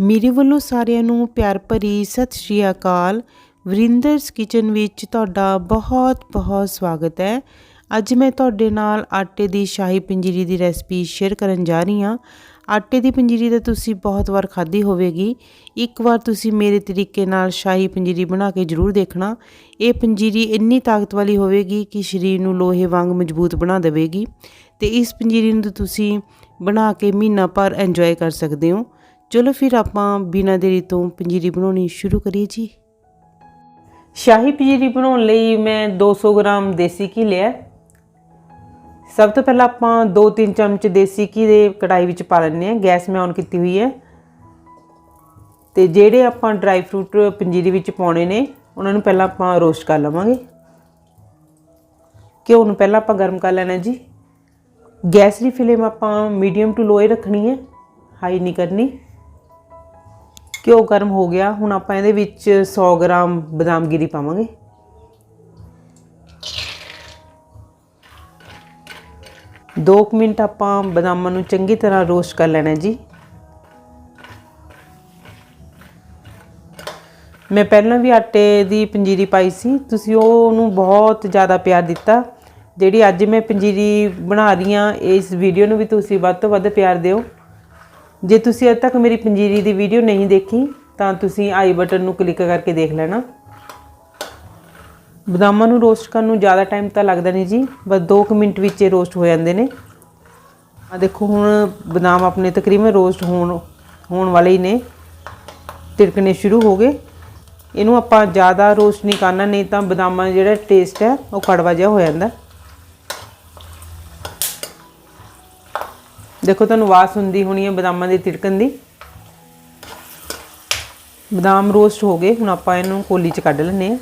ਮੇਰੇ ਵੱਲੋਂ ਸਾਰਿਆਂ ਨੂੰ ਪਿਆਰ ਭਰੀ ਸਤਿ ਸ਼੍ਰੀ ਅਕਾਲ। ਵਰਿੰਦਰਸ ਕਿਚਨ ਵਿੱਚ ਤੁਹਾਡਾ ਬਹੁਤ ਬਹੁਤ ਸਵਾਗਤ ਹੈ। ਅੱਜ ਮੈਂ ਤੁਹਾਡੇ ਨਾਲ ਆਟੇ ਦੀ ਸ਼ਾਹੀ ਪੰਜੀਰੀ ਦੀ ਰੈਸਪੀ ਸ਼ੇਅਰ ਕਰਨ ਜਾ ਰਹੀ ਹਾਂ। ਆਟੇ ਦੀ ਪੰਜੀਰੀ ਤਾਂ ਤੁਸੀਂ ਬਹੁਤ ਵਾਰ ਖਾਧੀ ਹੋਵੇਗੀ। ਇੱਕ ਵਾਰ ਤੁਸੀਂ ਮੇਰੇ ਤਰੀਕੇ ਨਾਲ ਸ਼ਾਹੀ ਪੰਜੀਰੀ ਬਣਾ ਕੇ ਜ਼ਰੂਰ ਦੇਖਣਾ। ਇਹ ਪੰਜੀਰੀ ਇੰਨੀ ਤਾਕਤ ਵਾਲੀ ਹੋਵੇਗੀ ਕਿ ਸਰੀਰ ਨੂੰ ਲੋਹੇ ਵਾਂਗ ਮਜ਼ਬੂਤ ਬਣਾ ਦੇਵੇਗੀ। ਤੇ ਇਸ ਪੰਜੀਰੀ ਨੂੰ ਤੁਸੀਂ ਬਣਾ ਕੇ ਮਹੀਨਾ ਭਰ ਇੰਜੋਏ ਕਰ ਸਕਦੇ ਹੋ। ਚਲੋ ਫਿਰ ਆਪਾਂ ਬਿਨਾਂ ਦੇਰੀ ਤੋਂ ਪੰਜੀਰੀ ਬਣਾਉਣੀ ਸ਼ੁਰੂ ਕਰੀਏ ਜੀ। ਸ਼ਾਹੀ ਪੰਜੀਰੀ ਬਣਾਉਣ ਲਈ ਮੈਂ 200 ਗ੍ਰਾਮ ਦੇਸੀ ਘੀ ਲਿਆ। ਸਭ ਤੋਂ ਪਹਿਲਾਂ ਆਪਾਂ 2-3 ਚਮਚ ਦੇਸੀ ਘੀ ਦੇ ਕੜਾਈ ਵਿੱਚ ਪਾ ਲੈਣੇ ਆ ਗੈਸ ਮੈਂ ਔਨ ਕੀਤੀ ਹੋਈ ਹੈ। ਤੇ ਜਿਹੜੇ ਆਪਾਂ ਡਰਾਈ ਫਰੂਟ ਪੰਜੀਰੀ ਵਿੱਚ ਪਾਉਣੇ ਨੇ, ਉਹਨਾਂ ਨੂੰ ਪਹਿਲਾਂ ਆਪਾਂ ਰੋਸਟ ਕਰ ਲਵਾਂਗੇ। ਘਿਓ ਨੂੰ ਪਹਿਲਾਂ ਆਪਾਂ ਗਰਮ ਕਰ ਲੈਣਾ ਜੀ। ਗੈਸ ਦੀ ਫਲੇਮ ਆਪਾਂ ਮੀਡੀਅਮ ਟੂ ਲੋਏ ਰੱਖਣੀ ਹੈ। ਹਾਈ ਨਹੀਂ ਕਰਨੀ। ਘਿਓ ਗਰਮ ਹੋ ਗਿਆ, ਹੁਣ ਆਪਾਂ ਇਹਦੇ ਵਿੱਚ 100 ਗ੍ਰਾਮ ਬਦਾਮ ਗਿਰੀ ਪਾਵਾਂਗੇ। ਦੋ ਕੁ ਮਿੰਟ ਆਪਾਂ ਬਦਾਮਾਂ ਨੂੰ ਚੰਗੀ ਤਰ੍ਹਾਂ ਰੋਸਟ ਕਰ ਲੈਣਾ ਜੀ। ਮੈਂ ਪਹਿਲਾਂ ਵੀ ਆਟੇ ਦੀ ਪੰਜੀਰੀ ਪਾਈ ਸੀ, ਤੁਸੀਂ ਉਹਨੂੰ ਬਹੁਤ ਜ਼ਿਆਦਾ ਪਿਆਰ ਦਿੱਤਾ। ਜਿਹੜੀ ਅੱਜ ਮੈਂ ਪੰਜੀਰੀ ਬਣਾ ਰਹੀ ਹਾਂ, ਇਸ ਵੀਡੀਓ ਨੂੰ ਵੀ ਤੁਸੀਂ ਵੱਧ ਤੋਂ ਵੱਧ ਪਿਆਰ ਦਿਓ। ਜੇ ਤੁਸੀਂ ਅਜੇ ਤੱਕ ਮੇਰੀ ਪੰਜੀਰੀ ਦੀ ਵੀਡੀਓ ਨਹੀਂ ਦੇਖੀ, ਤਾਂ ਤੁਸੀਂ ਆਈ ਬਟਨ ਨੂੰ ਕਲਿੱਕ ਕਰਕੇ ਦੇਖ ਲੈਣਾ। ਬਦਾਮਾਂ ਨੂੰ ਰੋਸਟ ਕਰਨ ਨੂੰ ਜ਼ਿਆਦਾ ਟਾਈਮ ਤਾਂ ਲੱਗਦਾ ਨਹੀਂ ਜੀ, ਬਸ 2 ਮਿੰਟ ਵਿੱਚ ਇਹ ਰੋਸਟ ਹੋ ਜਾਂਦੇ ਨੇ। ਆ ਦੇਖੋ, ਹੁਣ ਬਦਾਮ ਆਪਣੇ ਤਕਰੀਬਨ ਰੋਸਟ ਹੋਣ ਹੋਣ ਵਾਲੇ ਹੀ ਨੇ। ਤਿੜਕਣੇ ਸ਼ੁਰੂ ਹੋ ਗਏ। ਇਹਨੂੰ ਆਪਾਂ ਜ਼ਿਆਦਾ ਰੋਸਟ ਨਹੀਂ ਕਰਨਾ, ਨਹੀਂ ਤਾਂ ਬਦਾਮਾਂ ਦਾ ਜਿਹੜਾ ਟੇਸਟ ਹੈ, ਉਹ ਕੜਵਾ ਜਿਹਾ ਹੋ ਜਾਂਦਾ। ਦੇਖੋ, ਤੁਹਾਨੂੰ ਆਵਾਜ਼ ਹੁੰਦੀ ਹੋਣੀ ਹੈ ਬਦਾਮਾਂ ਦੀ ਤਿੜਕਣ ਦੀ। ਬਦਾਮ ਰੋਸਟ ਹੋ ਗਏ, ਹੁਣ ਆਪਾਂ ਇਹਨੂੰ ਕੋਲੀ 'ਚ ਕੱਢ ਲੈਨੇ ਆ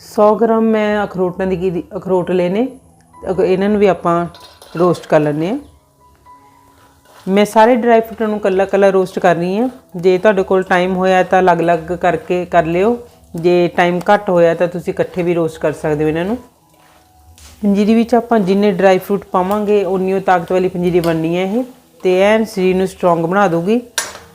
ਸੌ ਗ੍ਰਾਮ ਮੈਂ ਅਖਰੋਟਾਂ ਦੀ ਕੀ ਅਖਰੋਟ ਲੈਨੇ ਅਗ- ਇਹਨਾਂ ਨੂੰ ਵੀ ਆਪਾਂ ਰੋਸਟ ਕਰ ਲੈਨੇ ਆ ਮੈਂ ਸਾਰੇ ਡਰਾਈ ਫਰੂਟਾਂ ਨੂੰ ਕੱਲਾ ਕੱਲਾ ਰੋਸਟ ਕਰ ਰਹੀ ਹਾਂ। ਜੇ ਤੁਹਾਡੇ ਕੋਲ ਟਾਈਮ ਹੋਇਆ ਤਾਂ ਅਲੱਗ-ਅਲੱਗ ਕਰਕੇ ਕਰ ਲਿਓ। ਜੇ ਟਾਈਮ ਘੱਟ ਹੋਇਆ ਤਾਂ ਤੁਸੀਂ ਇਕੱਠੇ ਵੀ ਰੋਸਟ ਕਰ ਸਕਦੇ ਹੋ ਇਹਨਾਂ ਨੂੰ। ਪੰਜੀਰੀ ਵਿੱਚ ਆਪਾਂ ਜਿੰਨੇ ਡਰਾਈ ਫਰੂਟ ਪਾਵਾਂਗੇ ਉਨੀ ਉਹ ਤਾਕਤ ਵਾਲੀ ਪੰਜੀਰੀ ਬਣਨੀ ਹੈ ਇਹ। ਤੇ ਐਨ ਸਰੀਰ ਨੂੰ ਸਟਰੋਂਗ ਬਣਾ ਦੋਗੀ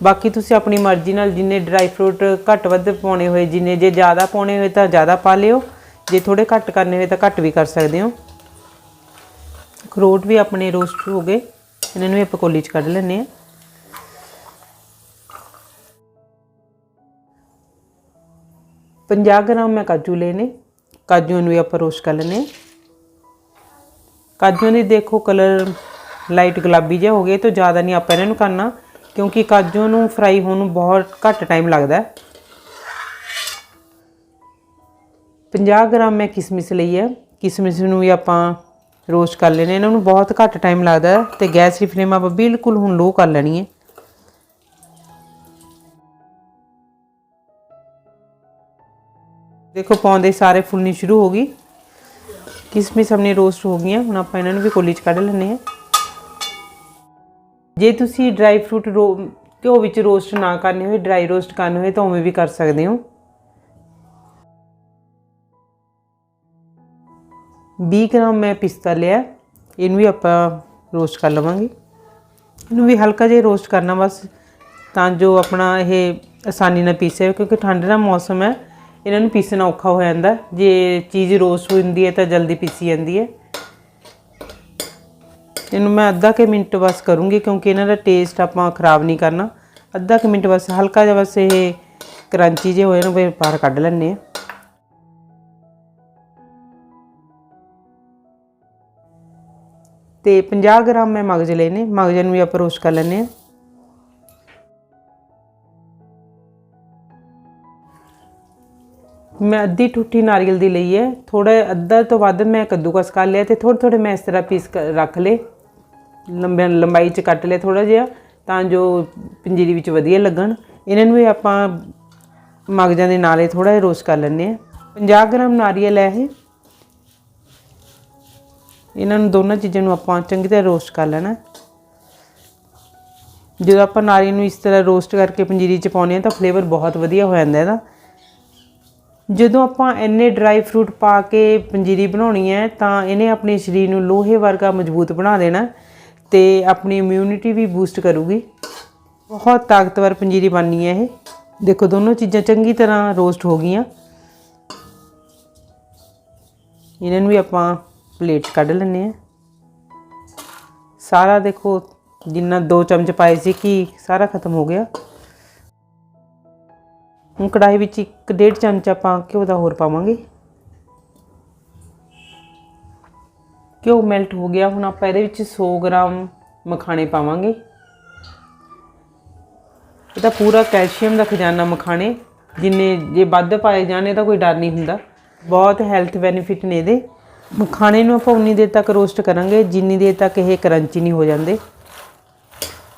ਬਾਕੀ ਤੁਸੀਂ ਆਪਣੀ ਮਰਜ਼ੀ ਨਾਲ ਜਿੰਨੇ ਡਰਾਈ ਫਰੂਟ ਘੱਟ ਵੱਧ ਪਾਉਣੇ ਹੋਏ, ਜਿੰਨੇ ਜੇ ਜ਼ਿਆਦਾ ਪਾਉਣੇ ਹੋਏ ਤਾਂ ਜ਼ਿਆਦਾ ਪਾ ਲਿਓ। ਜੇ ਥੋੜੇ ਘੱਟ ਕਰਨੇ ਹੋਏ ਤਾਂ ਘੱਟ ਵੀ ਕਰ ਸਕਦੇ ਹੋ। ਅਖਰੋਟ ਵੀ ਆਪਣੇ ਰੋਸਟ ਹੋ ਗਏ। ਇਹਨਾਂ ਨੂੰ ਵੀ ਆਪਾਂ ਕੋਲੀ 'ਚ ਕੱਢ ਲੈਂਦੇ ਆ ਪੰਜਾਹ ਗ੍ਰਾਮ ਮੈਂ ਕਾਜੂ ਲਏ ਨੇ। ਕਾਜੂ ਨੂੰ ਵੀ ਆਪਾਂ ਰੋਸਟ ਕਰ ਲੈਂਦੇ ਆ ਕਾਜੂ ਦੀ ਦੇਖੋ ਕਲਰ ਲਾਈਟ ਗੁਲਾਬੀ ਜਿਹਾ ਹੋ ਗਿਆ ਤਾਂ ਜ਼ਿਆਦਾ ਨਹੀਂ ਆਪਾਂ ਇਹਨਾਂ ਨੂੰ ਕਰਨਾ, ਕਿਉਂਕਿ ਕਾਜੂਆਂ ਨੂੰ ਫਰਾਈ ਹੋਣ ਨੂੰ ਬਹੁਤ ਘੱਟ ਟਾਈਮ ਲੱਗਦਾ। ਹੈ 50 ਗ੍ਰਾਮ ਮੈਂ ਕਿਸਮਿਸ ਲਈ ਹੈ। ਕਿਸਮਿਸ ਨੂੰ ਵੀ ਆਪਾਂ ਰੋਸਟ ਕਰ ਲੈਣੇ ਇਹਨਾਂ ਨੂੰ ਬਹੁਤ ਘੱਟ ਟਾਈਮ ਲੱਗਦਾ ਹੈ ਤੇ ਗੈਸ ਦੀ ਫਲੇਮ ਆਪਾਂ ਬਿਲਕੁਲ ਹੁਣ ਲੋ ਕਰ ਲੈਣੀ ਹੈ। ਦੇਖੋ ਪਾਉਂਦੇ ਸਾਰੇ ਫੁੱਲਣੀ ਸ਼ੁਰੂ ਹੋ ਗਈ। ਕਿਸਮਿਸ ਆਪਣੇ ਰੋਸਟ ਹੋ ਗਈਆਂ। ਹੁਣ ਆਪਾਂ ਇਹਨਾਂ ਨੂੰ ਵੀ ਕੋਲੀ 'ਚ ਕੱਢ ਲੈਣੇ ਆ ਜੇ ਤੁਸੀਂ ਡਰਾਈ ਫਰੂਟ ਘਿਓ ਵਿੱਚ ਰੋਸਟ ਨਾ ਕਰਨੇ ਹੋਏ ਡਰਾਈ ਰੋਸਟ ਕਰਨੇ ਹੋਏ, ਤਾਂ ਉਵੇਂ ਵੀ ਕਰ ਸਕਦੇ ਹੋ। 20 ਗ੍ਰਾਮ ਮੈਂ ਪਿਸਤਾ ਲਿਆ ਇਹਨੂੰ ਵੀ ਆਪਾਂ ਰੋਸਟ ਕਰ ਲਵਾਂਗੇ। ਇਹਨੂੰ ਵੀ ਹਲਕਾ ਜਿਹਾ ਰੋਸਟ ਕਰਨਾ ਬਸ, ਤਾਂ ਜੋ ਆਪਣਾ ਇਹ ਆਸਾਨੀ ਨਾਲ ਪੀਸੇ ਕਿਉਂਕਿ ਠੰਡ ਦਾ ਮੌਸਮ ਹੈ। ਇਹਨਾਂ ਨੂੰ ਪੀਸਣਾ ਔਖਾ ਹੋ ਜਾਂਦਾ ਜੇ ਚੀਜ਼ ਰੋਸਟ ਹੋ ਜਾਂਦੀ ਹੈ ਤਾਂ ਜਲਦੀ ਪੀਸੀ ਜਾਂਦੀ ਹੈ। ਇਹਨੂੰ ਮੈਂ ਅੱਧਾ ਕੇ ਮਿੰਟ ਬਸ ਕਰੂੰਗੀ, ਕਿਉਂਕਿ ਇਹਨਾਂ ਦਾ ਟੇਸਟ ਆਪਾਂ ਖਰਾਬ ਨਹੀਂ ਕਰਨਾ। ਅੱਧਾ ਕੇ ਮਿੰਟ ਬਸ, ਹਲਕਾ ਜਿਹਾ ਬਸ ਇਹ ਕਰੰਚੀ ਜੇ ਹੋਏ ਨੂੰ ਫਿਰ ਬਾਹਰ ਕੱਢ ਲੈਣੇ ਆ ਤੇ 50 ਗ੍ਰਾਮ ਮੈਂ ਮਗਜ ਲਏ ਨੇ ਮਗਜ ਨੂੰ ਵੀ ਆਪਾਂ ਰੋਸਟ ਕਰ ਲੈਣੇ ਆ ਮੈਂ ਅੱਧੀ ਟੁੱਟੀ ਨਾਰੀਅਲ ਦੀ ਲਈ ਹੈ। ਥੋੜਾ ਅੱਧਾ ਤੋਂ ਵੱਧ ਮੈਂ ਕੱਦੂਕਸ ਕਰ ਲਿਆ ਤੇ ਥੋੜੇ ਥੋੜੇ ਮੈਂ ਇਸ ਤਰ੍ਹਾਂ ਪੀਸ ਰੱਖ ਲੇ ਲੰਬੇ ਲੰਬਾਈ ਚ ਕੱਟ ਲਿਆ ਥੋੜਾ ਜਿਹਾ ਤਾਂ ਜੋ ਪੰਜੀਰੀ ਵਿੱਚ ਵਧੀਆ ਲੱਗਣ। ਇਹਨਾਂ ਨੂੰ ਵੀ ਆਪਾਂ ਮਗਜਾਂ ਦੇ ਨਾਲੇ ਥੋੜਾ ਜਿਹਾ ਰੋਸਟ ਕਰ ਲੈਣੇ ਆ 50 ਗ੍ਰਾਮ ਨਾਰੀਅਲ ਹੈ ਇਹ। ਇਹਨਾਂ ਨੂੰ ਦੋਨਾਂ ਚੀਜ਼ਾਂ ਨੂੰ ਆਪਾਂ ਚੰਗੀ ਤਰ੍ਹਾਂ ਰੋਸਟ ਕਰ ਲੈਣਾ। ਜਦੋਂ ਆਪਾਂ ਨਾਰੀਅਲ ਨੂੰ ਇਸ ਤਰ੍ਹਾਂ ਰੋਸਟ ਕਰਕੇ ਪੰਜੀਰੀ ਚ ਪਾਉਂਦੇ ਆ ਤਾਂ ਫਲੇਵਰ ਬਹੁਤ ਵਧੀਆ ਹੋ ਜਾਂਦਾ ਇਹਦਾ। ਜਦੋਂ ਆਪਾਂ ਇੰਨੇ ਡਰਾਈ ਫਰੂਟ ਪਾ ਕੇ ਪੰਜੀਰੀ ਬਣਾਉਣੀ ਹੈ ਤਾਂ ਇਹਨੇ ਆਪਣੇ ਸਰੀਰ ਨੂੰ ਲੋਹੇ ਵਰਗਾ ਮਜ਼ਬੂਤ ਬਣਾ ਦੇਣਾ ਤੇ ਆਪਣੀ ਇਮਿਊਨਿਟੀ ਵੀ ਬੂਸਟ ਕਰੂਗੀ। ਬਹੁਤ ਤਾਕਤਵਰ ਪੰਜੀਰੀ ਬਣਨੀ ਹੈ ਇਹ। ਦੇਖੋ ਦੋਨੋਂ ਚੀਜ਼ਾਂ ਚੰਗੀ ਤਰ੍ਹਾਂ ਰੋਸਟ ਹੋ ਗਈਆਂ। ਇਹਨਾਂ ਨੂੰ ਵੀ ਆਪਾਂ ਪਲੇਟ ਕੱਢ ਲੈਂਦੇ ਆ ਸਾਰਾ ਦੇਖੋ, ਜਿੰਨਾ ਦੋ ਚਮਚ ਪਾਏ ਸੀ ਕਿ ਸਾਰਾ ਖਤਮ ਹੋ ਗਿਆ। ਹੁਣ ਕੜਾਈ ਵਿੱਚ ਇੱਕ ਡੇਢ ਚਮਚ ਆਪਾਂ ਘਿਓ ਦਾ ਹੋਰ ਪਾਵਾਂਗੇ। ਘਿਓ ਮੈਲਟ ਹੋ ਗਿਆ। ਹੁਣ ਆਪਾਂ ਇਹਦੇ ਵਿੱਚ 100 ਗ੍ਰਾਮ ਮਖਾਣੇ ਪਾਵਾਂਗੇ। ਇਹ ਤਾਂ ਪੂਰਾ ਕੈਲਸ਼ੀਅਮ ਦਾ ਖਜ਼ਾਨਾ ਮਖਾਣੇ। ਜਿੰਨੇ ਜੇ ਵੱਧ ਪਾਏ ਜਾਣ ਤਾਂ ਕੋਈ ਡਰ ਨਹੀਂ ਹੁੰਦਾ। ਬਹੁਤ ਹੈਲਥ ਬੈਨੀਫਿਟ ਨੇ ਇਹਦੇ। ਮਖਾਣੇ ਨੂੰ ਆਪਾਂ ਉਨੀ ਦੇਰ ਤੱਕ ਰੋਸਟ ਕਰਾਂਗੇ, ਜਿੰਨੀ ਦੇਰ ਤੱਕ ਇਹ ਕਰੰਚੀ ਨਹੀਂ ਹੋ ਜਾਂਦੇ।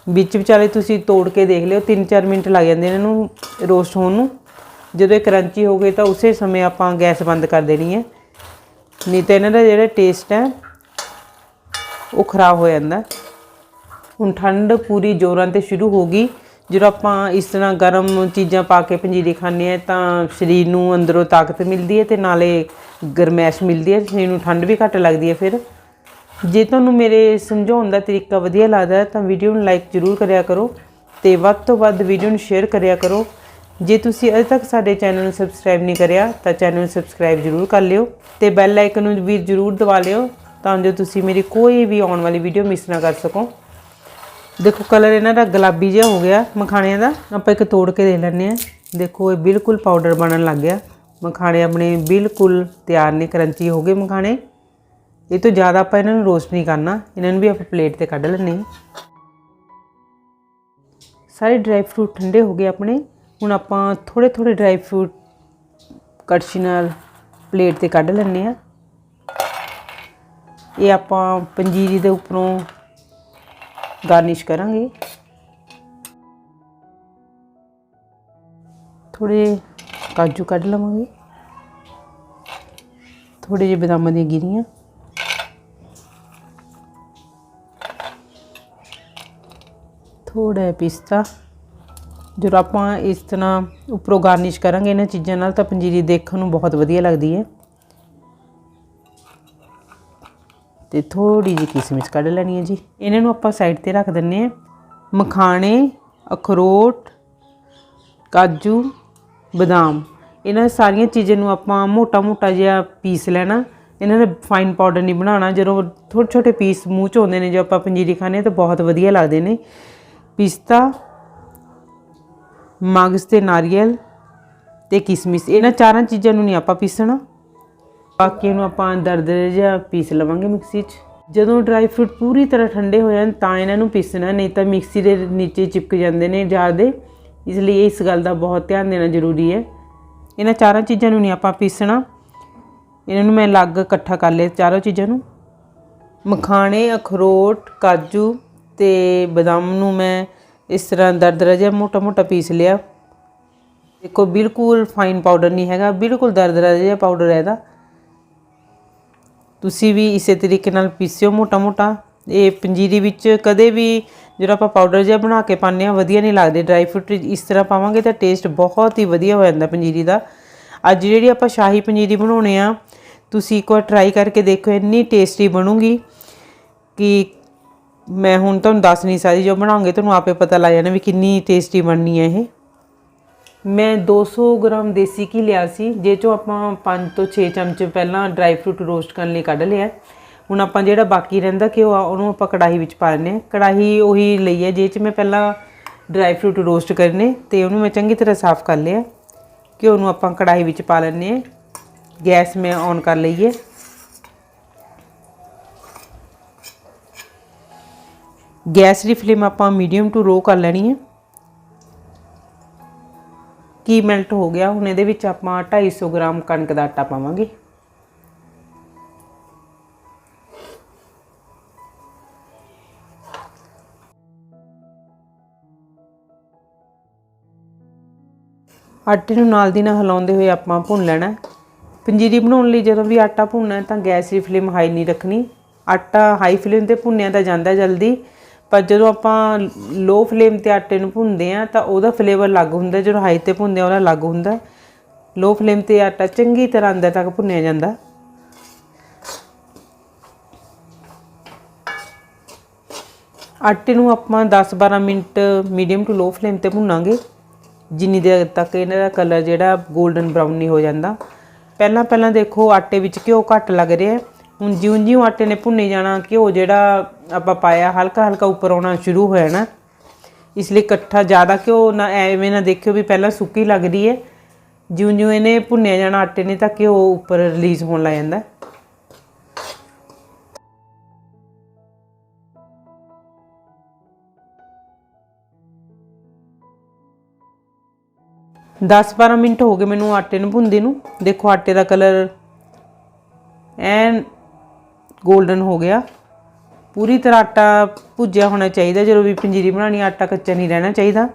ਵਿੱਚ ਵਿਚਾਲੇ ਤੁਸੀਂ ਤੋੜ ਕੇ ਦੇਖ ਲਿਓ 3-4 ਮਿੰਟ ਲੱਗ ਜਾਂਦੇ ਇਹਨਾਂ ਨੂੰ ਰੋਸਟ ਹੋਣ ਨੂੰ। ਜਦੋਂ ਇਹ ਕਰੰਚੀ ਹੋ ਗਏ ਤਾਂ ਉਸੇ ਸਮੇਂ ਆਪਾਂ ਗੈਸ ਬੰਦ ਕਰ ਦੇਣੀ ਹੈ। ਨਹੀਂ ਤਾਂ ਇਹਨਾਂ ਦਾ ਜਿਹੜਾ ਟੇਸਟ ਹੈ, ਉਹ ਖਰਾਬ ਹੋ ਜਾਂਦਾ। ਹੁਣ ਠੰਡ ਪੂਰੀ ਜ਼ੋਰਾਂ ਤੇ ਸ਼ੁਰੂ ਹੋ ਗਈ। ਜਦੋਂ ਆਪਾਂ ਇਸ ਤਰ੍ਹਾਂ ਗਰਮ ਚੀਜ਼ਾਂ ਪਾ ਕੇ ਪੰਜੀਰੀ ਖਾਂਦੇ ਆ ਤਾਂ ਸਰੀਰ ਨੂੰ ਅੰਦਰੋਂ ਤਾਕਤ ਮਿਲਦੀ ਹੈ ਤੇ ਨਾਲੇ ਗਰਮੈਸ਼ ਮਿਲਦੀ ਹੈ, ਸਰੀਰ ਨੂੰ ਠੰਡ ਵੀ ਘੱਟ ਲੱਗਦੀ ਹੈ ਫਿਰ। ਜੇ ਤੁਹਾਨੂੰ ਮੇਰੇ ਸਮਝਾਉਣ ਦਾ ਤਰੀਕਾ ਵਧੀਆ ਲੱਗਦਾ ਤਾਂ ਵੀਡੀਓ ਨੂੰ ਲਾਈਕ ਜ਼ਰੂਰ ਕਰਿਆ ਕਰੋ ਤੇ ਵੱਧ ਤੋਂ ਵੱਧ ਵੀਡੀਓ ਨੂੰ ਸ਼ੇਅਰ ਕਰਿਆ ਕਰੋ। ਜੇ ਤੁਸੀਂ ਅਜੇ ਤੱਕ ਸਾਡੇ ਚੈਨਲ ਨੂੰ ਸਬਸਕ੍ਰਾਈਬ ਨਹੀਂ ਕਰਿਆ, ਤਾਂ ਚੈਨਲ ਨੂੰ ਸਬਸਕ੍ਰਾਈਬ ਜ਼ਰੂਰ ਕਰ ਲਿਓ ਤੇ ਬੈਲ ਆਈਕਨ ਨੂੰ ਵੀ ਜ਼ਰੂਰ ਦਬਾ ਲਿਓ ਤਾਂ ਜੋ ਤੁਸੀਂ ਮੇਰੀ ਕੋਈ ਵੀ ਆਉਣ ਵਾਲੀ ਵੀਡੀਓ ਮਿਸ ਨਾ ਕਰ ਸਕੋ। ਦੇਖੋ ਕਲਰ ਇਹਨਾਂ ਦਾ ਗੁਲਾਬੀ ਜਿਹਾ ਹੋ ਗਿਆ ਮਖਾਣਿਆਂ ਦਾ, ਆਪਾਂ ਇੱਕ ਤੋੜ ਕੇ ਦੇ ਲੈਂਦੇ ਆ ਦੇਖੋ ਇਹ ਬਿਲਕੁਲ ਪਾਊਡਰ ਬਣਨ ਲੱਗ ਗਿਆ। ਮਖਾਣੇ ਆਪਣੇ ਬਿਲਕੁਲ ਤਿਆਰ ਨੇ, ਕਰੰਚੀ ਹੋ ਗਏ ਮਖਾਣੇ। ਇਹ ਤੋਂ ਜ਼ਿਆਦਾ ਆਪਾਂ ਇਹਨਾਂ ਨੂੰ ਰੋਸਟ ਨਹੀਂ ਕਰਨਾ, ਇਹਨਾਂ ਨੂੰ ਵੀ ਆਪਾਂ ਪਲੇਟ ਤੇ ਕੱਢ ਲੈਣੇ ਸਾਰੇ ਡਰਾਈ ਫਰੂਟ ਠੰਡੇ ਹੋ ਗਏ ਆਪਣੇ। ਹੁਣ ਆਪਾਂ ਥੋੜੇ ਥੋੜੇ ਡਰਾਈ ਫਰੂਟ ਕੜਛੀ ਨਾਲ ਪਲੇਟ ਤੇ ਕੱਢ ਲੈਣੇ ਆ ਇਹ ਆਪਾਂ ਪੰਜੀਰੀ ਦੇ ਉੱਪਰੋਂ ਗਾਰਨਿਸ਼ ਕਰਾਂਗੇ। ਥੋੜੇ ਕਾਜੂ ਕੱਢ ਲਵਾਂਗੇ। ਥੋੜੇ ਜਿਹੇ ਬਦਾਮਾਂ ਦੀਆਂ ਗਿਰੀਆਂ। ਥੋੜਾ ਜਿਹਾ ਪਿਸਤਾ। ਜਦੋਂ ਆਪਾਂ ਇਸ ਤਰ੍ਹਾਂ ਉੱਪਰੋਂ ਗਾਰਨਿਸ਼ ਕਰਾਂਗੇ ਇਹਨਾਂ ਚੀਜ਼ਾਂ ਨਾਲ ਤਾਂ ਪੰਜੀਰੀ ਦੇਖਣ ਨੂੰ ਬਹੁਤ ਵਧੀਆ ਲੱਗਦੀ ਹੈ। ਤੇ ਥੋੜੀ ਜਿਹੀ ਕਿਸਮਿਸ ਕੱਢ ਲੈਣੀ ਹੈ ਜੀ। ਇਹਨਾਂ ਨੂੰ ਆਪਾਂ ਸਾਈਡ ਤੇ ਰੱਖ ਦਿੰਨੇ ਆ ਮਖਾਣੇ, ਅਖਰੋਟ, ਕਾਜੂ। ਬਦਾਮ। ਇਹਨਾਂ ਸਾਰੀਆਂ ਚੀਜ਼ਾਂ ਨੂੰ ਆਪਾਂ ਮੋਟਾ-ਮੋਟਾ ਜਿਹਾ ਪੀਸ ਲੈਣਾ। ਇਹਨਾਂ ਦਾ ਫਾਈਨ ਪਾਊਡਰ ਨਹੀਂ ਬਣਾਉਣਾ। ਜਦੋਂ ਛੋਟੇ-ਛੋਟੇ ਪੀਸ ਮੂੰਹ 'ਚ ਆਉਂਦੇ ਨੇ ਜੋ ਆਪਾਂ ਪੰਜੀਰੀ ਖਾਂਦੇ ਤਾਂ ਬਹੁਤ ਵਧੀਆ ਲੱਗਦੇ ਨੇ। ਪਿਸਤਾ, ਮਗਜ਼ ਤੇ ਨਾਰੀਅਲ ਤੇ ਕਿਸਮਿਸ। ਇਹਨਾਂ ਚਾਰਾਂ ਚੀਜ਼ਾਂ ਨੂੰ ਨਹੀਂ ਆਪਾਂ ਪੀਸਣਾ। ਬਾਕੀ ਨੂੰ ਆਪਾਂ ਦਰਦਰੇ ਜਿਹਾ ਪੀਸ ਲਵਾਂਗੇ ਮਿਕਸੀ 'ਚ। ਜਦੋਂ ਡਰਾਈ ਫਰੂਟ ਪੂਰੀ ਤਰ੍ਹਾਂ ਠੰਡੇ ਹੋ ਜਾਣ, ਤਾਂ ਇਹਨਾਂ ਨੂੰ ਪੀਸਣਾ। ਨਹੀਂ ਤਾਂ ਮਿਕਸੀ ਦੇ ਨੀਚੇ ਚਿਪਕ ਜਾਂਦੇ ਨੇ ਜਾਰ ਦੇ। ਇਸ ਲਈ ਇਸ ਗੱਲ ਦਾ ਬਹੁਤ ਧਿਆਨ ਦੇਣਾ ਜ਼ਰੂਰੀ ਹੈ। ਇਹਨਾਂ ਚਾਰਾਂ ਚੀਜ਼ਾਂ ਨੂੰ ਨਹੀਂ ਆਪਾਂ ਪੀਸਣਾ। ਇਹਨਾਂ ਨੂੰ ਮੈਂ ਅਲੱਗ ਇਕੱਠਾ ਕਰ ਲਿਆ ਚਾਰੋਂ ਚੀਜ਼ਾਂ ਨੂੰ। ਮਖਾਣੇ, ਅਖਰੋਟ, ਕਾਜੂ ਤੇ ਬਦਾਮ ਨੂੰ ਮੈਂ ਇਸ ਤਰ੍ਹਾਂ ਦਰਦਰਾ ਜਿਹਾ ਮੋਟਾ ਮੋਟਾ ਪੀਸ ਲਿਆ। ਦੇਖੋ, ਬਿਲਕੁਲ ਫਾਈਨ ਪਾਊਡਰ ਨਹੀਂ ਹੈਗਾ, ਬਿਲਕੁਲ ਦਰਦਰਾ ਜਿਹਾ ਪਾਊਡਰ ਹੈ ਇਹਦਾ। ਤੁਸੀਂ ਵੀ ਇਸੇ ਤਰੀਕੇ ਨਾਲ ਪੀਸਿਓ ਮੋਟਾ ਮੋਟਾ ਇਹ ਪੰਜੀਰੀ ਵਿੱਚ ਕਦੇ ਵੀ ਜਿਹੜਾ ਆਪਾਂ ਪਾਊਡਰ ਜਿਹਾ ਬਣਾ ਕੇ ਪਾਉਂਦੇ ਆ ਵਧੀਆ ਨਹੀਂ ਲੱਗਦੇ। ਡਰਾਈ ਫਰੂਟ ਇਸ ਤਰ੍ਹਾਂ ਪਾਵਾਂਗੇ ਤਾਂ ਟੇਸਟ ਬਹੁਤ ਹੀ ਵਧੀਆ ਹੋ ਜਾਂਦਾ ਪੰਜੀਰੀ ਦਾ। ਅੱਜ ਜਿਹੜੀ ਆਪਾਂ ਸ਼ਾਹੀ ਪੰਜੀਰੀ ਬਣਾਉਣੇ ਆ, ਤੁਸੀਂ ਇੱਕ ਵਾਰ ਟਰਾਈ ਕਰਕੇ ਦੇਖੋ, ਇੰਨੀ ਟੇਸਟੀ ਬਣੂਗੀ ਕਿ ਮੈਂ ਹੁਣ ਤੁਹਾਨੂੰ ਦੱਸ ਨਹੀਂ ਸਕਦੀ, ਜੋ ਬਣਾਉਂਗੇ ਤੁਹਾਨੂੰ ਆਪੇ ਪਤਾ ਲੱਗ ਜਾਣਾ ਵੀ ਕਿੰਨੀ ਟੇਸਟੀ ਬਣਨੀ ਹੈ ਇਹ। ਮੈਂ 200 ਗ੍ਰਾਮ ਦੇਸੀ ਘੀ ਲਿਆ ਸੀ ਜੇ ਚੋਂ ਆਪਾਂ 5 ਤੋਂ 6 ਚਮਚ ਪਹਿਲਾਂ ਡਰਾਈ ਫਰੂਟ ਰੋਸਟ ਕਰਨ ਲਈ ਕੱਢ ਲਿਆ। ਹੁਣ ਆਪਾਂ ਜਿਹੜਾ ਬਾਕੀ ਰਹਿੰਦਾ ਘਿਓ ਆ, ਉਹਨੂੰ ਆਪਾਂ ਕੜਾਹੀ ਵਿੱਚ ਪਾ ਲੈਂਦੇ ਹਾਂ। ਕੜਾਹੀ ਉਹੀ ਲਈ ਹੈ, ਜੇ ਚ ਮੈਂ ਪਹਿਲਾਂ ਡਰਾਈ ਫਰੂਟ ਰੋਸਟ ਕਰਨੇ, ਤੇ ਉਹਨੂੰ ਮੈਂ ਚੰਗੀ ਤਰ੍ਹਾਂ ਸਾਫ਼ ਕਰ ਲਿਆ। ਘਿਓ ਨੂੰ ਆਪਾਂ ਕੜਾਹੀ ਵਿੱਚ ਪਾ ਲੈਂਦੇ ਹਾਂ। ਗੈਸ ਮੈਂ ਔਨ ਕਰ ਲਈਏ ਗੈਸ ਦੀ ਫਲੇਮ ਆਪਾਂ ਮੀਡੀਅਮ ਟੂ ਲੋ ਕਰ ਲੈਣੀ ਹੈ। ਕੀ ਮੈਲਟ ਹੋ ਗਿਆ, ਹੁਣ ਇਹਦੇ ਵਿੱਚ ਆਪਾਂ 250 ਗ੍ਰਾਮ ਕਣਕ ਦਾ ਆਟਾ ਪਾਵਾਂਗੇ। ਆਟੇ ਨੂੰ ਨਾਲ ਦੀ ਨਾਲ ਹਿਲਾਉਂਦੇ ਹੋਏ ਆਪਾਂ ਭੁੰਨ ਲੈਣਾ ਪੰਜੀਰੀ ਬਣਾਉਣ ਲਈ ਜਦੋਂ ਵੀ ਆਟਾ ਭੁੰਨਣਾ ਤਾਂ ਗੈਸ ਦੀ ਫਲੇਮ ਹਾਈ ਨਹੀਂ ਰੱਖਣੀ। ਆਟਾ ਹਾਈ ਫਲੇਮ ਤੇ ਭੁੰਨਿਆ ਤਾਂ ਜਾਂਦਾ ਜਲਦੀ, ਪਰ ਜਦੋਂ ਆਪਾਂ ਲੋ ਫਲੇਮ ਤੇ ਆਟੇ ਨੂੰ ਭੁੰਨਦੇ ਆ ਤਾਂ ਉਹਦਾ ਫਲੇਵਰ ਅਲੱਗ ਹੁੰਦਾ ਜਦੋਂ ਹਾਈ ਤੇ ਭੁੰਨਦੇ ਆ ਉਹਦਾ ਅਲੱਗ ਹੁੰਦਾ ਲੋ ਫਲੇਮ ਤੇ ਆਟਾ ਚੰਗੀ ਤਰ੍ਹਾਂ ਅੰਦਰ ਤੱਕ ਭੁੰਨਿਆ ਜਾਂਦਾ। ਆਟੇ ਨੂੰ ਆਪਾਂ 10-12 minute medium to low flame ਤੇ ਭੁੰਨਾਂਗੇ। ਜਿੰਨੀ ਦੇਰ ਤੱਕ ਇਹਨਾਂ ਦਾ ਕਲਰ ਜਿਹੜਾ 골ਡਨ ਬਰਾਊਨ ਨਹੀਂ ਹੋ ਜਾਂਦਾ। ਪਹਿਲਾਂ ਪਹਿਲਾਂ ਦੇਖੋ ਆਟੇ ਵਿੱਚ ਘਿਓ ਘੱਟ ਲੱਗ ਰਿਹਾ ਹੁਣ ਜਿਉਂ ਜਿਉਂ ਆਟੇ ਨੇ ਭੁੰਨੇ ਜਾਣਾ, ਘਿਓ ਜਿਹੜਾ ਆਪਾਂ ਪਾਇਆ ਹਲਕਾ ਹਲਕਾ ਉੱਪਰ ਆਉਣਾ ਸ਼ੁਰੂ ਹੋਇਆ ਨਾ ਇਸ ਲਈ ਇਕੱਠਾ ਜ਼ਿਆਦਾ ਘਿਓ ਨਾ ਐਵੇਂ ਨਾ ਦੇਖਿਓ ਵੀ ਪਹਿਲਾਂ ਸੁੱਕੀ ਲੱਗਦੀ ਹੈ। ਜਿਉਂ ਜਿਉਂ ਇਹਨੇ ਭੁੰਨਿਆ ਜਾਣਾ ਆਟੇ ਨੇ ਤਾਂ ਘਿਓ ਉੱਪਰ ਰਿਲੀਜ਼ ਹੋਣ ਲੱਗ ਜਾਂਦਾ। ਦਸ 12 ਮਿੰਟ ਹੋ ਗਏ ਮੈਨੂੰ ਆਟੇ ਨੂੰ ਭੁੰਨਦੇ ਨੂੰ। ਦੇਖੋ ਆਟੇ ਦਾ ਕਲਰ ਐਨ 골ਡਨ ਹੋ ਗਿਆ। ਪੂਰੀ ਤਰ੍ਹਾਂ ਆਟਾ ਭੁੱਜਿਆ ਹੋਣਾ ਚਾਹੀਦਾ, ਜਦੋਂ ਵੀ ਪੰਜੀਰੀ ਬਣਾਣੀ ਆਟਾ ਕੱਚਾ ਨਹੀਂ ਰਹਿਣਾ ਚਾਹੀਦਾ।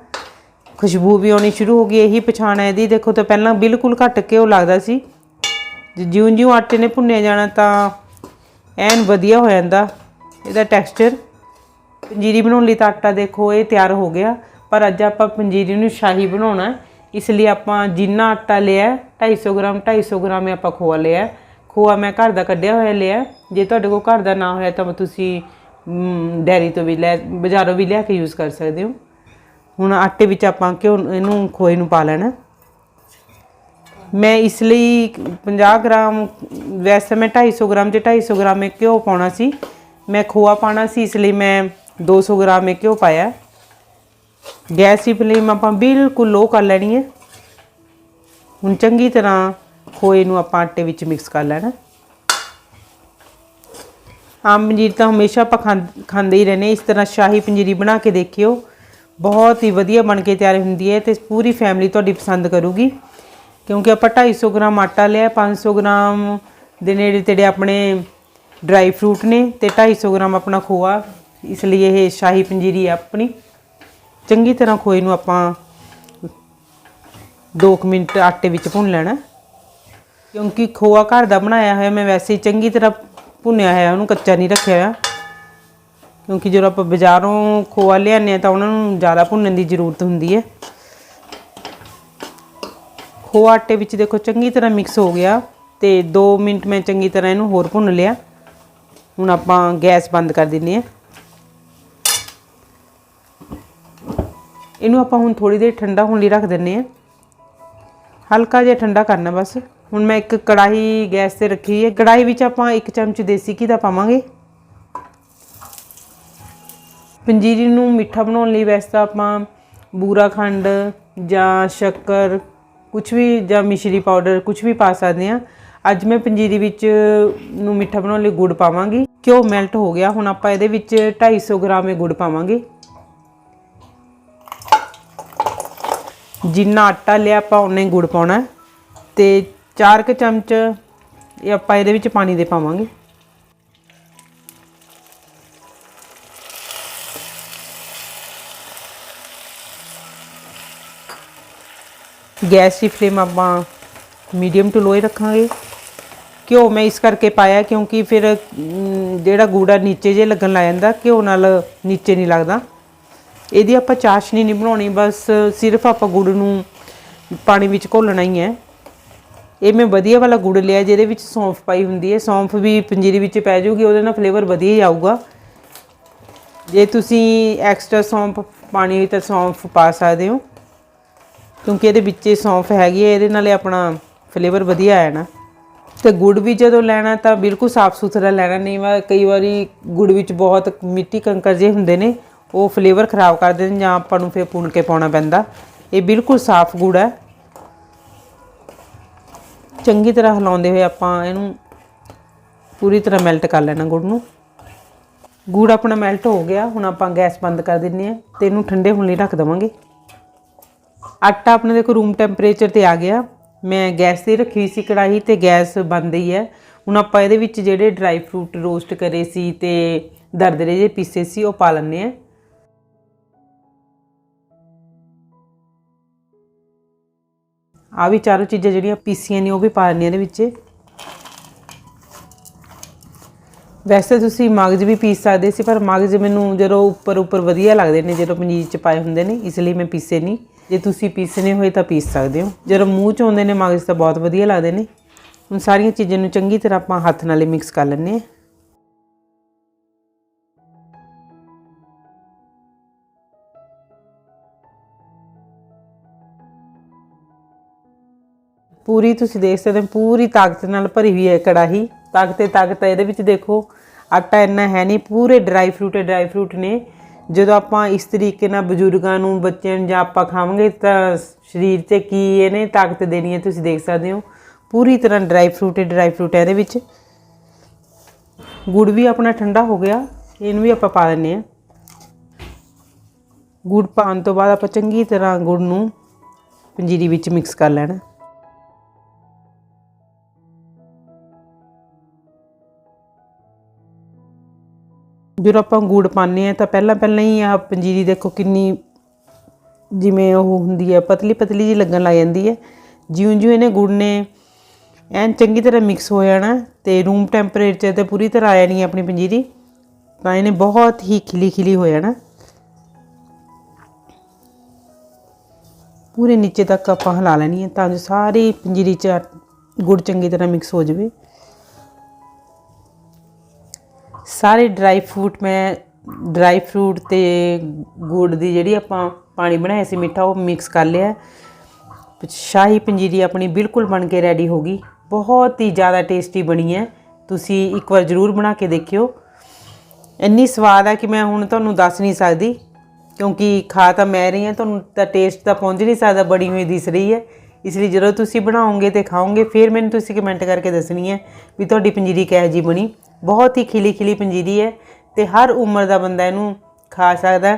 ਖੁਸ਼ਬੂ ਵੀ ਆਉਣੀ ਸ਼ੁਰੂ ਹੋ ਗਈ, ਇਹੀ ਪਛਾਣ ਹੈ ਇਹਦੀ। ਦੇਖੋ ਤਾਂ ਪਹਿਲਾਂ ਬਿਲਕੁਲ ਘੱਟ ਘਿਓ ਲੱਗਦਾ ਸੀ। ਜਿਉਂ ਜਿਉਂ ਆਟੇ ਨੇ ਭੁੰਨਿਆ ਜਾਣਾ ਤਾਂ ਐਨ ਵਧੀਆ ਹੋ ਜਾਂਦਾ ਇਹਦਾ ਟੈਕਸਚਰ। ਪੰਜੀਰੀ ਬਣਾਉਣ ਲਈ ਤਾਂ ਆਟਾ ਦੇਖੋ ਇਹ ਤਿਆਰ ਹੋ ਗਿਆ, ਪਰ ਅੱਜ ਆਪਾਂ ਪੰਜੀਰੀ ਨੂੰ ਸ਼ਾਹੀ ਬਣਾਉਣਾ ਹੈ। ਇਸ ਲਈ ਆਪਾਂ ਜਿੰਨਾ ਆਟਾ ਲਿਆ 250 ਗ੍ਰਾਮ 250 ਗ੍ਰਾਮ ਆਪਾਂ ਖੋਆ ਲਿਆ। ਖੋਆ ਮੈਂ ਘਰ ਦਾ ਕੱਢਿਆ ਹੋਇਆ ਲਿਆ। ਜੇ ਤੁਹਾਡੇ ਕੋਲ ਘਰ ਦਾ ਨਾ ਹੋਇਆ ਤਾਂ ਤੁਸੀਂ ਡੈਰੀ ਤੋਂ ਵੀ ਲੈ, ਬਾਜ਼ਾਰੋਂ ਵੀ ਲਿਆ ਕੇ ਯੂਜ਼ ਕਰ ਸਕਦੇ ਹੋ। ਹੁਣ ਆਟੇ ਵਿੱਚ ਆਪਾਂ ਘਿਓ, ਇਹਨੂੰ, ਖੋਏ ਨੂੰ ਪਾ ਲੈਣਾ। ਮੈਂ ਇਸ ਲਈ 50 ਗ੍ਰਾਮ, ਵੈਸੇ ਮੈਂ 250 ਗ੍ਰਾਮ ਚ 250 ਗ੍ਰਾਮ ਘਿਓ ਪਾਉਣਾ ਸੀ, ਮੈਂ ਖੋਆ ਪਾਣਾ ਸੀ, ਇਸ ਲਈ ਮੈਂ 200 ਗ੍ਰਾਮ ਇਹ ਘਿਓ ਪਾਇਆ। ਗੈਸ ਦੀ ਫਲੇਮ ਆਪਾਂ ਬਿਲਕੁਲ ਲੋ ਕਰ ਲੈਣੀ ਹੈ। ਹੁਣ ਚੰਗੀ ਤਰ੍ਹਾਂ ਖੋਏ ਨੂੰ ਆਪਾਂ ਆਟੇ ਵਿੱਚ ਮਿਕਸ ਕਰ ਲੈਣਾ। ਆਮ ਪੰਜੀਰੀ ਤਾਂ ਹਮੇਸ਼ਾ ਆਪਾਂ ਖਾਂ- ਖਾਂਦੇ ਹੀ ਰਹਿੰਦੇ ਇਸ ਤਰ੍ਹਾਂ ਸ਼ਾਹੀ ਪੰਜੀਰੀ ਬਣਾ ਕੇ ਦੇਖਿਓ। ਬਹੁਤ ਹੀ ਵਧੀਆ ਬਣ ਕੇ ਤਿਆਰ ਹੁੰਦੀ ਹੈ ਤੇ ਪੂਰੀ ਫੈਮਿਲੀ ਤੁਹਾਡੀ ਪਸੰਦ ਕਰੂਗੀ। ਕਿਉਂਕਿ ਆਪਾਂ 250 ਗ੍ਰਾਮ ਆਟਾ ਲਿਆ 500 ਗ੍ਰਾਮ ਦੇ ਨੇੜੇ ਤੇੜੇ ਆਪਣੇ ਡਰਾਈ ਫਰੂਟ ਨੇ ਤੇ 250 ਗ੍ਰਾਮ ਆਪਣਾ ਖੋਆ। ਇਸ ਲਈ ਇਹ ਸ਼ਾਹੀ ਪੰਜੀਰੀ ਹੈ ਆਪਣੀ। ਚੰਗੀ ਤਰ੍ਹਾਂ ਖੋਏ ਨੂੰ ਆਪਾਂ 2 ਮਿੰਟ ਆਟੇ ਵਿੱਚ ਭੁੰਨ ਲੈਣਾ। ਕਿਉਂਕਿ ਖੋਆ ਘਰ ਦਾ ਬਣਾਇਆ ਹੋਇਆ, ਮੈਂ ਵੈਸੇ ਚੰਗੀ ਤਰ੍ਹਾਂ ਭੁੰਨਿਆ ਹੋਇਆ, ਉਹਨੂੰ ਕੱਚਾ ਨਹੀਂ ਰੱਖਿਆ ਹੋਇਆ। ਕਿਉਂਕਿ ਜਦੋਂ ਆਪਾਂ ਬਾਜ਼ਾਰੋਂ ਖੋਆ ਲਿਆਉਂਦੇ ਹਾਂ ਤਾਂ ਉਹਨਾਂ ਨੂੰ ਜ਼ਿਆਦਾ ਭੁੰਨਣ ਦੀ ਜ਼ਰੂਰਤ ਹੁੰਦੀ ਹੈ। ਖੋਆ ਆਟੇ ਵਿੱਚ ਦੇਖੋ ਚੰਗੀ ਤਰ੍ਹਾਂ ਮਿਕਸ ਹੋ ਗਿਆ ਤੇ 2 ਮਿੰਟ ਮੈਂ ਚੰਗੀ ਤਰ੍ਹਾਂ ਇਹਨੂੰ ਹੋਰ ਭੁੰਨ ਲਿਆ। ਹੁਣ ਆਪਾਂ ਗੈਸ ਬੰਦ ਕਰ ਦਿੰਦੇ ਹਾਂ। ਇਹਨੂੰ ਆਪਾਂ ਹੁਣ ਥੋੜੀ ਦੇਰ ਠੰਡਾ ਹੋਣ ਲਈ ਰੱਖ ਦਿੰਨੇ ਆ ਹਲਕਾ ਜਿਹਾ ਠੰਡਾ ਕਰਨਾ ਬਸ। ਹੁਣ ਮੈਂ ਇੱਕ ਕੜਾਹੀ ਗੈਸ ਤੇ ਰੱਖੀ ਹੈ। ਕੜਾਹੀ ਵਿੱਚ ਆਪਾਂ ਇੱਕ ਚਮਚ ਦੇਸੀ ਘੀ ਦਾ ਪਾਵਾਂਗੇ। ਪੰਜੀਰੀ ਨੂੰ ਮਿੱਠਾ ਬਣਾਉਣ ਲਈ ਵੈਸੇ ਤਾਂ ਆਪਾਂ ਬੂਰਾ ਖੰਡ ਜਾਂ ਸ਼ੱਕਰ ਕੁਝ ਵੀ ਜਾਂ ਮਿਸ਼ਰੀ ਪਾਊਡਰ ਕੁਝ ਵੀ ਪਾ ਸਕਦੇ ਆ ਅੱਜ ਮੈਂ ਪੰਜੀਰੀ ਵਿੱਚ ਨੂੰ ਮਿੱਠਾ ਬਣਾਉਣ ਲਈ ਗੁੜ ਪਾਵਾਂਗੀ। ਘਿਓ ਮੈਲਟ ਹੋ ਗਿਆ। ਹੁਣ ਆਪਾਂ ਇਹਦੇ ਵਿੱਚ 250 ਗ੍ਰਾਮ ਇਹ ਗੁੜ ਪਾਵਾਂਗੇ। ਜਿੰਨਾ ਆਟਾ ਲਿਆ ਆਪਾਂ ਉਨਾ ਹੀ ਗੁੜ ਪਾਉਣਾ ਹੈ। ਤੇ 4 ਕੁ ਚਮਚ ਇਹ ਆਪਾਂ ਇਹਦੇ ਵਿੱਚ ਪਾਣੀ ਦੇ ਪਾਵਾਂਗੇ। ਗੈਸ ਦੀ ਫਲੇਮ ਆਪਾਂ ਮੀਡੀਅਮ ਟੂ ਲੋ ਹੀ ਰੱਖਾਂਗੇ। ਘਿਓ ਮੈਂ ਇਸ ਕਰਕੇ ਪਾਇਆ ਕਿਉਂਕਿ ਫਿਰ ਅਮ, ਜਿਹੜਾ ਗੂੜਾ ਨੀਚੇ ਜੇ ਲੱਗਣ ਲੱਗ ਜਾਂਦਾ ਘਿਓ ਨਾਲ ਨੀਚੇ ਨਹੀਂ ਲੱਗਦਾ। ਇਹਦੀ ਆਪਾਂ ਚਾਸ਼ਨੀ ਨਹੀਂ ਬਣਾਉਣੀ, ਬਸ ਸਿਰਫ ਆਪਾਂ ਗੁੜ ਨੂੰ ਪਾਣੀ ਵਿੱਚ ਘੋਲਣਾ ਹੀ ਹੈ। ਇਹ ਮੈਂ ਵਧੀਆ ਵਾਲਾ ਗੁੜ ਲਿਆ, ਜਿਹਦੇ ਵਿੱਚ ਸੌਂਫ ਪਾਈ ਹੁੰਦੀ ਹੈ। ਸੌਂਫ ਵੀ ਪੰਜੀਰੀ ਵਿੱਚ ਪੈ ਜਾਊਗੀ ਉਹਦੇ ਨਾਲ ਫਲੇਵਰ ਵਧੀਆ ਹੀ ਆਊਗਾ। ਜੇ ਤੁਸੀਂ ਐਕਸਟਰਾ ਸੌਂਫ ਪਾਣੀ ਹੋਈ ਤਾਂ ਸੌਂਫ ਪਾ ਸਕਦੇ ਹੋ, ਕਿਉਂਕਿ ਇਹਦੇ ਵਿੱਚ ਸੌਂਫ ਹੈਗੀ ਹੈ, ਇਹਦੇ ਨਾਲ ਆਪਣਾ ਫਲੇਵਰ ਵਧੀਆ ਆਇਆ ਨਾ ਤੇ ਗੁੜ ਵੀ ਜਦੋਂ ਲੈਣਾ ਤਾਂ ਬਿਲਕੁਲ ਸਾਫ਼ ਸੁਥਰਾ ਲੈਣਾ, ਨਹੀਂ ਵਾ ਕਈ ਵਾਰੀ ਗੁੜ ਵਿੱਚ ਬਹੁਤ ਮਿੱਟੀ ਕੰਕਰ ਜੇ ਹੁੰਦੇ ਨੇ ਉਹ ਫਲੇਵਰ ਖਰਾਬ ਕਰ ਦਿੰਦੇ ਨੇ ਜਾਂ ਆਪਾਂ ਨੂੰ ਫਿਰ ਪੁਣ ਕੇ ਪਾਉਣਾ ਪੈਂਦਾ। ਇਹ ਬਿਲਕੁਲ ਸਾਫ਼ ਗੁੜ ਹੈ। ਚੰਗੀ ਤਰ੍ਹਾਂ ਹਿਲਾਉਂਦੇ ਹੋਏ ਆਪਾਂ ਇਹਨੂੰ ਪੂਰੀ ਤਰ੍ਹਾਂ ਮੈਲਟ ਕਰ ਲੈਣਾ ਗੁੜ ਨੂੰ। ਗੁੜ ਆਪਣਾ ਮੈਲਟ ਹੋ ਗਿਆ, ਹੁਣ ਆਪਾਂ ਗੈਸ ਬੰਦ ਕਰ ਦਿੰਨੇ ਆ ਤੇ ਇਹਨੂੰ ਠੰਡੇ ਹੋਣ ਲਈ ਰੱਖ ਦਵਾਂਗੇ। ਆਟਾ ਆਪਣੇ ਦੇਖੋ ਰੂਮ ਟੈਂਪਰੇਚਰ ਤੇ ਆ ਗਿਆ। ਮੈਂ ਗੈਸ ਤੇ ਰੱਖੀ ਸੀ ਕੜਾਹੀ ਤੇ ਗੈਸ ਬੰਦ ਹੀ ਹੈ। ਹੁਣ ਆਪਾਂ ਇਹਦੇ ਵਿੱਚ ਜਿਹੜੇ ਡਰਾਈ ਫਰੂਟ ਰੋਸਟ ਕਰੇ ਸੀ ਤੇ ਦਰਦਰੇ ਜੇ ਪੀਸੇ ਸੀ ਉਹ ਪਾ ਲੈਣੇ ਆ ਆ ਵੀ ਚਾਰੋਂ ਚੀਜ਼ਾਂ ਜਿਹੜੀਆਂ ਪੀਸੀਆਂ ਨੇ ਉਹ ਵੀ ਪਾ ਲੈਣੀਆਂ ਇਹਦੇ ਵਿੱਚ। ਵੈਸੇ ਤੁਸੀਂ ਮਗਜ਼ ਵੀ ਪੀਸ ਸਕਦੇ ਸੀ, ਪਰ ਮਗਜ਼ ਮੈਨੂੰ ਜਦੋਂ ਉੱਪਰ ਉੱਪਰ ਵਧੀਆ ਲੱਗਦੇ ਨੇ, ਜਦੋਂ ਪਨੀਰ ਚ ਪਾਏ ਹੁੰਦੇ ਨੇ, ਇਸ ਲਈ ਮੈਂ ਪੀਸੇ ਨਹੀਂ ਜੇ ਤੁਸੀਂ ਪੀਸਣੇ ਹੋਏ ਤਾਂ ਪੀਸ ਸਕਦੇ ਹੋ। ਜਦੋਂ ਮੂੰਹ ਚ ਆਉਂਦੇ ਨੇ ਮਗਜ਼ ਤਾਂ ਬਹੁਤ ਵਧੀਆ ਲੱਗਦੇ ਨੇ। ਹੁਣ ਸਾਰੀਆਂ ਚੀਜ਼ਾਂ ਨੂੰ ਚੰਗੀ ਤਰ੍ਹਾਂ ਆਪਾਂ ਹੱਥ ਨਾਲ ਹੀ ਮਿਕਸ ਕਰ ਲੈਂਦੇ ਹਾਂ। ਪੂਰੀ ਤੁਸੀਂ ਦੇਖ ਸਕਦੇ ਹੋ, ਪੂਰੀ ਤਾਕਤ ਨਾਲ ਭਰੀ ਹੋਈ ਹੈ ਕੜਾਹੀ। ਤਾਕਤ ਤੇ ਤਾਕਤ ਹੈ ਇਹਦੇ ਵਿੱਚ ਦੇਖੋ, ਆਟਾ ਇੰਨਾ ਹੈ ਨਹੀਂ, ਪੂਰੇ ਡਰਾਈ ਫਰੂਟ ਡਰਾਈ ਫਰੂਟ ਨੇ। ਜਦੋਂ ਆਪਾਂ ਇਸ ਤਰੀਕੇ ਨਾਲ ਬਜ਼ੁਰਗਾਂ ਨੂੰ, ਬੱਚਿਆਂ ਨੂੰ ਜਾਂ ਆਪਾਂ ਖਾਵਾਂਗੇ ਤਾਂ ਸਰੀਰ 'ਤੇ ਕੀ ਇਹਨੇ ਤਾਕਤ ਦੇਣੀ ਹੈ ਤੁਸੀਂ ਦੇਖ ਸਕਦੇ ਹੋ। ਪੂਰੀ ਤਰ੍ਹਾਂ ਡਰਾਈ ਫਰੂਟ ਡਰਾਈ ਫਰੂਟ ਹੈ ਇਹਦੇ ਵਿੱਚ। ਗੁੜ ਵੀ ਆਪਣਾ ਠੰਡਾ ਹੋ ਗਿਆ, ਇਹਨੂੰ ਵੀ ਆਪਾਂ ਪਾ ਲੈਂਦੇ ਹਾਂ। ਗੁੜ ਪਾਉਣ ਤੋਂ ਬਾਅਦ ਆਪਾਂ ਚੰਗੀ ਤਰ੍ਹਾਂ ਗੁੜ ਨੂੰ ਪੰਜੀਰੀ ਵਿੱਚ ਮਿਕਸ ਕਰ ਲੈਣਾ। ਜਦੋਂ ਆਪਾਂ ਗੁੜ ਪਾਉਂਦੇ ਆ ਤਾਂ ਪਹਿਲਾਂ ਪਹਿਲਾਂ ਹੀ ਆ ਪੰਜੀਰੀ ਦੇਖੋ ਕਿੰਨੀ ਜਿਵੇਂ ਉਹ ਹੁੰਦੀ ਹੈ ਪਤਲੀ ਪਤਲੀ ਜੀ ਲੱਗਣ ਲੱਗ ਜਾਂਦੀ ਹੈ। ਜਿਉਂ ਜਿਉਂ ਇਹਨੇ ਗੁੜ ਨੇ ਐਨ ਚੰਗੀ ਤਰ੍ਹਾਂ ਮਿਕਸ ਹੋ ਜਾਣਾ ਤੇ ਰੂਮ ਟੈਂਪਰੇਚਰ ਤੇ ਪੂਰੀ ਤਰ੍ਹਾਂ ਆ ਜਾਣੀ ਹੈ ਆਪਣੀ ਪੰਜੀਰੀ, ਤਾਂ ਇਹਨੇ ਬਹੁਤ ਹੀ ਖਿਲੀ ਖਿਲੀ ਹੋ ਜਾਣਾ। ਪੂਰੇ ਨੀਚੇ ਤੱਕ ਆਪਾਂ ਹਿਲਾ ਲੈਣੀ ਹੈ ਤਾਂ ਜੋ ਸਾਰੀ ਪੰਜੀਰੀ 'ਚ ਗੁੜ ਚੰਗੀ ਤਰ੍ਹਾਂ ਮਿਕਸ ਹੋ ਜਾਵੇ। ਸਾਰੇ ਡਰਾਈ ਫਰੂਟ ਮੈਂ ਡਰਾਈ ਫਰੂਟ ਤੇ ਗੁੜ ਦੀ ਜਿਹੜੀ ਆਪਾਂ ਪਾਣੀ ਬਣਾਇਆ ਸੀ ਮਿੱਠਾ, ਉਹ ਮਿਕਸ ਕਰ ਲਿਆ। ਸ਼ਾਹੀ ਪੰਜੀਰੀ ਆਪਣੀ ਬਿਲਕੁਲ ਬਣ ਕੇ ਰੈਡੀ ਹੋ ਗਈ। ਬਹੁਤ ਹੀ ਜ਼ਿਆਦਾ ਟੇਸਟੀ ਬਣੀ ਹੈ। ਤੁਸੀਂ ਇੱਕ ਵਾਰ ਜ਼ਰੂਰ ਬਣਾ ਕੇ ਦੇਖਿਓ। ਇੰਨੀ ਸਵਾਦ ਹੈ ਕਿ ਮੈਂ ਹੁਣ ਤੁਹਾਨੂੰ ਦੱਸ ਨਹੀਂ ਸਕਦੀ, ਕਿਉਂਕਿ ਖਾ ਤਾਂ ਮੈਂ ਰਹੀ ਹਾਂ, ਤੁਹਾਨੂੰ ਤਾਂ ਟੇਸਟ ਤਾਂ ਪਹੁੰਚ ਨਹੀਂ ਸਕਦਾ, ਬੜੀ ਹੋਈ ਦਿਸ ਰਹੀ ਹੈ। ਇਸ ਲਈ ਜਦੋਂ ਤੁਸੀਂ ਬਣਾਓਗੇ ਤੇ ਖਾਓਗੇ, ਫਿਰ ਮੈਨੂੰ ਤੁਸੀਂ ਕਮੈਂਟ ਕਰਕੇ ਦੱਸਣੀ ਹੈ ਵੀ ਤੁਹਾਡੀ ਪੰਜੀਰੀ ਕਿਹੋ ਜੀ ਬਣੀ। ਬਹੁਤ ਹੀ ਖਿਲੀ ਖਿਲੀ ਪੰਜੀਰੀ ਹੈ ਤੇ ਹਰ ਉਮਰ ਦਾ ਬੰਦਾ ਇਹਨੂੰ ਖਾ ਸਕਦਾ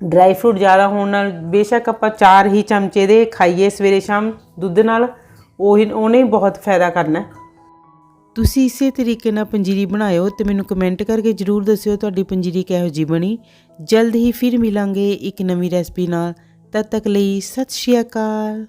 ਡਰਾਈ ਫਰੂਟ ਜ਼ਿਆਦਾ ਹੋਣ ਨਾਲ ਬੇਸ਼ੱਕ ਆਪਾਂ ਚਾਰ ਹੀ ਚਮਚੇ ਦੇ ਖਾਈਏ ਸਵੇਰੇ ਸ਼ਾਮ ਦੁੱਧ ਨਾਲ, ਉਹੀ ਉਹਨੇ ਬਹੁਤ ਫਾਇਦਾ ਕਰਨਾ ਤੁਸੀਂ ਇਸੇ ਤਰੀਕੇ ਨਾਲ ਪੰਜੀਰੀ ਬਣਾਇਓ ਤੇ ਮੈਨੂੰ ਕਮੈਂਟ ਕਰਕੇ ਜਰੂਰ ਦੱਸਿਓ ਤੁਹਾਡੀ ਪੰਜੀਰੀ ਕਿਹੋ ਜੀ ਬਣੀ। ਜਲਦ ਹੀ ਫਿਰ ਮਿਲਾਂਗੇ ਇੱਕ ਨਵੀਂ ਰੈਸਪੀ ਨਾਲ। ਤਦ ਤੱਕ ਲਈ ਸਤਿ ਸ਼੍ਰੀ ਅਕਾਲ।